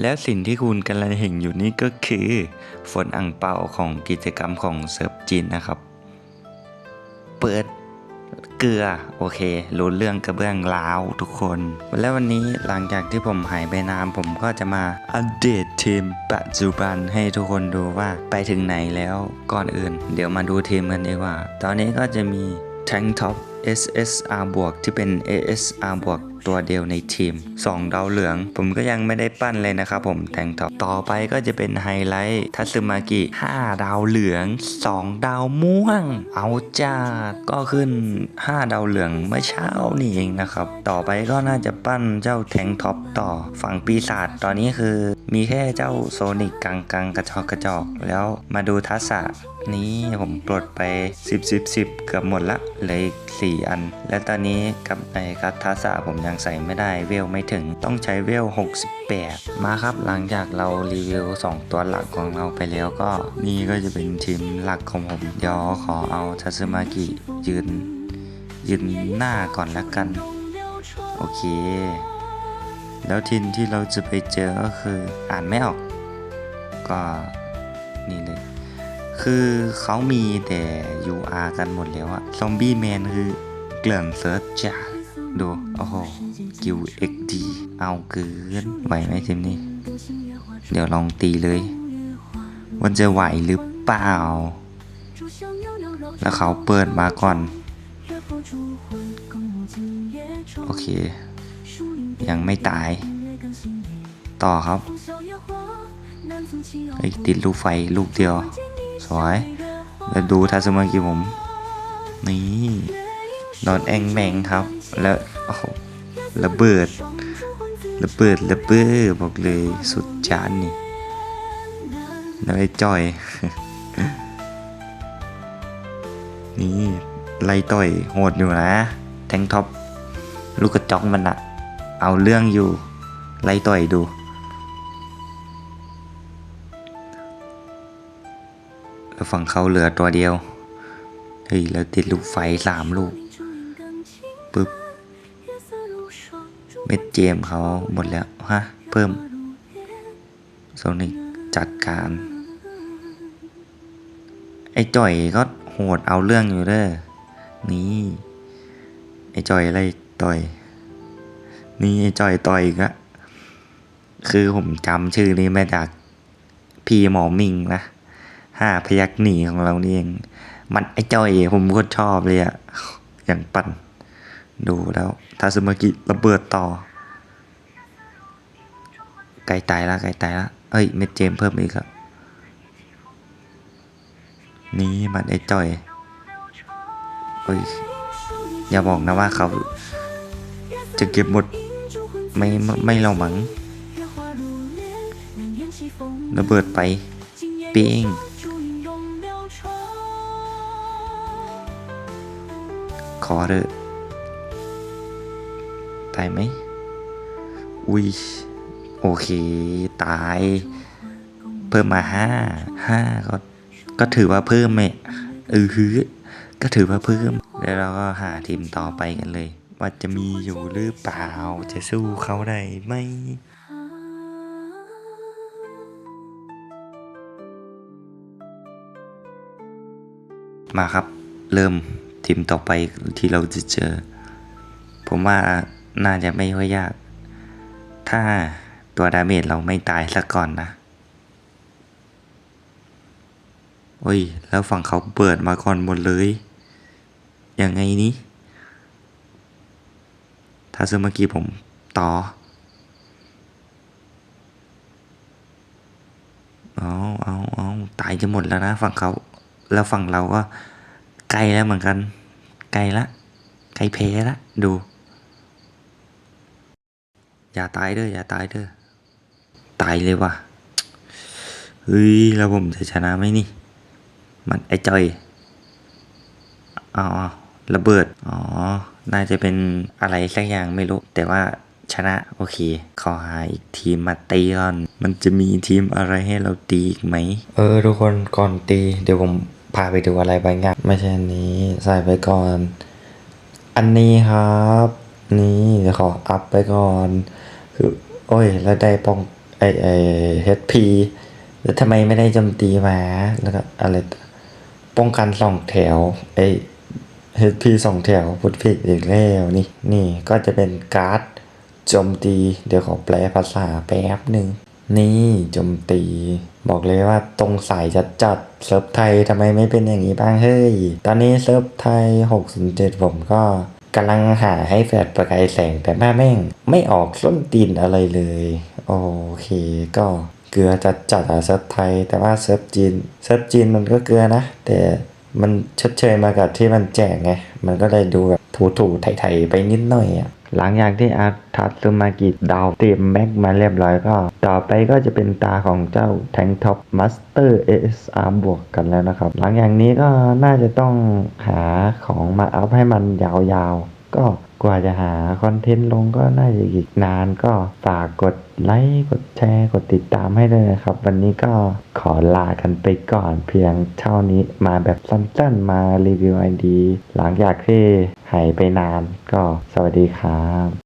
แล้วสิ่งที่คุณกำลังเห็นอยู่นี่ก็คือฝนอ่างเปาของกิจกรรมของเซิร์ฟจีนนะครับ เปิดเกลือโอเค รู้เรื่องกระเบื้องลาวทุกคน และวันนี้หลังจากที่ผมหายไปนานผมก็จะมาอัปเดตทีมปัจจุบันให้ทุกคนดูว่าไปถึงไหนแล้วก่อนอื่น เดี๋ยวมาดูทีมกันดีกว่า ตอนนี้ก็จะมี Tank Top SSR บวกที่เป็น ASR บวก ตัวเดียวในทีม 2 ดาวเหลือง ผมก็ยังไม่ได้ปั้นเลยนะครับผม Tank Top ต่อไปก็จะเป็นไฮไลท์ทัซึมากิ 5 ดาวเหลือง 2 ดาวม่วง เอาจ้าก็ขึ้น 5 ดาวเหลืองเมื่อเช้านี่เองนะครับ ต่อไปก็น่าจะปั้นเจ้าแทงท็อปต่อฝั่งปีศาจตอนนี้คือ มีแค่เจ้าโซนิกกังกังกระจอกกระจอก แล้วมาดูทัศะ นี้ผมปลดไป 10 10 10เกือบหมดละเหลยสี่อัน และตอนนี้กับไอ้กัตทัศะผมยังใส่ไม่ได้เวลไม่ถึงต้องใช้เวล 68 มาครับหลังจากเรารีวิว 2 ตัวหลักของเราไปแล้วก็นี่ก็จะเป็นทีมหลักของผมเดี๋ยวขอเอาทัซึมากิยืน ยืนหน้าก่อนละกัน โอเค แล้วทีมที่เราจะไปเจอก็คืออ่านไม่ออก ก็นี่เลย คือเขามีแต่ UR กันหมดแล้วอะซอมบี้แมนคือเกลื่อนเซิร์ชจ้าดู โอ้โหกิวเอ็กดีเอาเกินไหวไหมทีมนี้ เดี๋ยวลองตีเลยว่าจะไหวหรือเปล่า แล้วเขาเปิดมาก่อน โอเค ยังไม่ตาย ต่อครับเฮ้ติดลูกไฟลูกเดียว สวยแล้วดูทัศมากิผม นี่โดนแองแมงครับ แล้วโอ้โหระเบิดระเบิดระเบ้อบอกเลยสุดจานนี่แล้วไอ้จ่อย นี่ไล่ต่อยโหดอยู่นะ แทงท็อป ลูกกระจอกมันอะเอาเรื่องอยู่ ไล่ต่อยดู ฝั่งเขาเหลือตัวเดียว เฮ้ย แล้วติดลูกไฟสามลูกปึ๊บ เม็ดเจมเขาหมดแล้ว ฮะ เพิ่มโซนิกจัดการ ไอ้จ่อยก็โหดเอาเรื่องอยู่เด้อนี่ ไอ้จ่อยอะไรต่อย นี่ไอ้จ่อยต่อยอีกอะคือผมจำชื่อนี้มาจาก พี่หมอมิงนะ ห้าพยักหนีของเรานี่เอง มันไอ้จ่อยผมก็ชอบเลยอะอย่างปั่น ดูแล้วทาซึมากิระเบิดต่อไกลตายละไกลตายละเอ้ยเม็ดเจมเพิ่มอีกครับ นี่มันไอ้จ่อยเอ้ยอย่าบอกนะว่าเขา จะเก็บหมดไม่ไม่เราหมั้งระเบิดไป เป้ง อเถอะตายไหมอุ้ยโอเค ตาย เพิ่มมาห้าห้าก็ก็ถือว่าเพิ่มไหมเออคือก็ถือว่าเพิ่ม แล้วเราก็หาทีมต่อไปกันเลย ว่าจะมีอยู่หรือเปล่า จะสู้เขาได้ไหมมาครับ เริ่ม ทีมต่อไปที่เราจะเจอ ผมว่าน่าจะไม่ค่อยยาก ถ้าตัวดาเมจเราไม่ตายซะก่อนนะโอ้ย แล้วฝั่งเขาเปิดมาก่อนหมดเลย ยังไงนี้ถ้าซื้อเมื่อกี้ผมต่อ เอาเอาเอาตายจะหมดแล้วนะฝั่งเขา แล้วฝั่งเราก็ใกล้แล้วเหมือนกัน ล้ละใกลเพละ ดู อย่าตายเด้ออย่าตายเด้อ ตายเลยว่ะ เฮ้ย แล้วผมจะชนะไหมนี่ มันไอ้จอยอ๋อระเบิด อ๋อ น่าจะเป็นอะไรสักอย่างไม่รู้ แต่ว่าชนะ โอเค ขอหาอีกทีมมาตีก่อน มันจะมีทีมอะไรให้เราตีอีกไหม เออ ทุกคนก่อนตี เดี๋ยวผม พาไปดูอะไรบางอย่างไม่ใช่อันนี้ใส่ไปก่อน อันนี้ครับ นี่เดี๋ยวขออัพไปก่อน คือ โอ้ย แล้วได้ป้องไอไอเฮดพีแล้วทำไมไม่ได้โจมตีมาแล้วก็อะไรป้องกันสองแถวไอเฮดพีสองแถวพุทผิดอีกแล้วนี่ นี่ก็จะเป็นการ์ดโจมตี เดี๋ยวขอแปลภาษาแป๊บหนึ่ง นี่โจมตี บอกเลยว่าตรงสายจัดจัดเซิร์ฟไทยทำไมไม่เป็นอย่างนี้บ้างเฮ้ย ตอนนี้เซิร์ฟไทย 607 ผมก็กำลังหาให้แฟลชประกายแสงแต่แม่แม่ง ไม่ออกส้นตีนอะไรเลย โอเคก็เกลือจัดจัดอะเซิร์ฟไทย แต่ว่าเซิร์ฟจีนเซิร์ฟจีนมันก็เกลือนะ แต่มันชดเชยมากับที่มันแจกไง มันก็เลยดูแบบ ถูๆไถๆไปนิดหน่อยอะหลังจากที่อาร์ทัตสึมากิดาวเตรียมแม็กมาเรียบร้อยก็ ต่อไปก็จะเป็นตาของเจ้าแทงท็อปมาสเตอร์ ASR บวกกันแล้วนะครับ หลังจากนี้ก็น่าจะต้องหาของมาอัพให้มันยาวๆ ก็ กว่าจะหาคอนเทนต์ลงก็น่าจะอีกนานก็ฝากกดไลค์กดแชร์ กดติดตามให้ด้วยนะครับ วันนี้ก็ขอลากันไปก่อนเพียงเท่านี้มาแบบสั้นๆมารีวิวไอดีหลังจากที่หายไปนานก็สวัสดีครับ